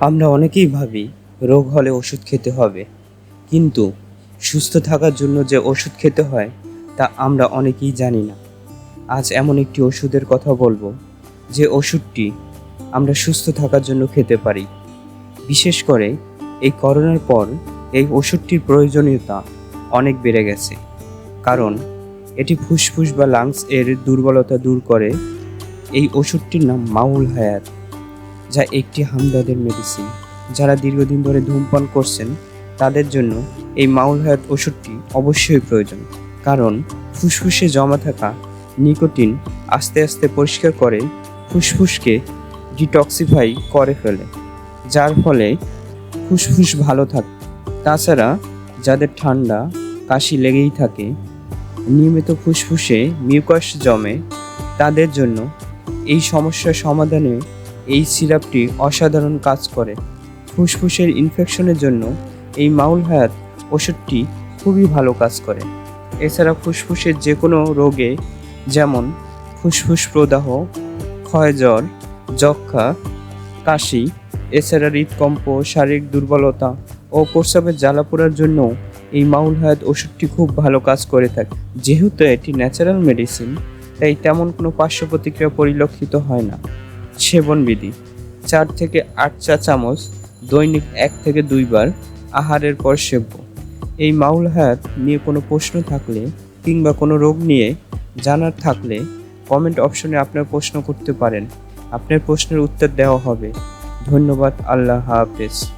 আমরা অনেকেই ভাবি, রোগ হলে ওষুধ খেতে হবে। কিন্তু সুস্থ থাকার জন্য যে ওষুধ খেতে হয়, তা আমরা অনেকেই জানি না। আজ এমন একটি ওষুধের কথা বলব, যে ওষুধটি আমরা সুস্থ থাকার জন্য খেতে পারি। বিশেষ করে, এই করোনার পর এই ওষুধটির প্রয়োজনীয়তা অনেক বেড়ে গেছে। কারণ, এটি ফুসফুস বা লাংস এর দুর্বলতা দূর করে, এই ওষুধটির নাম মাউল হায়াত। যা একটি হামদাদের মেডিসিন যারা দীর্ঘদিন ধরে ধূমপান করছেন, তাদের জন্য এই মাউল হায়াত ওষুধটি অবশ্যই প্রয়োজন। কারণ ফুসফুসে জমা থাকা নিকোটিন আস্তে আস্তে পরিষ্কার করে ফুসফুসকে ডিটক্সিফাই করে ফেলে, যার ফলে ফুসফুস ভালো থাকে। তাছাড়া যাদের ঠান্ডা, কাশি লেগেই থাকে, নিয়মিত ফুসফুসে মিউকাস জমে, তাদের জন্য এই সমস্যার সমাধানে এই সিরাপটি অসাধারণ কাজ করে। ফুসফুসের ইনফেকশনের জন্য এই মাউল হায়াত ওষুধটি খুবই ভালো কাজ করে। এছাড়া ফুসফুসের যে কোনো রোগে যেমন ফুসফুস প্রদাহ, ক্ষয় ক্ষয়জ্বর যক্ষা কাশি, এছাড়া হৃদকম্প, শারীরিক দুর্বলতা ও প্রস্রাবের জ্বালা পোড়ার জন্য এই মাউল হায়াত ওষুধটি খুব ভালো কাজ করে থাকে। যেহেতু এটি ন্যাচারাল মেডিসিন তাই তেমন কোনো পার্শ্ব প্রতিক্রিয়া পরিলক্ষিত হয় না। সেবনবিধি চার থেকে আট চা চামচ, দৈনিক এক থেকে দুইবার আহারের পর সেব্য। এই মাউল হায়াত নিয়ে কোনো প্রশ্ন থাকলে কিংবা কোনো রোগ নিয়ে জানার থাকলে কমেন্ট অপশনে আপনার প্রশ্ন করতে পারেন। আপনার প্রশ্নের উত্তর দেওয়া হবে। ধন্যবাদ, আল্লাহ হাফেজ।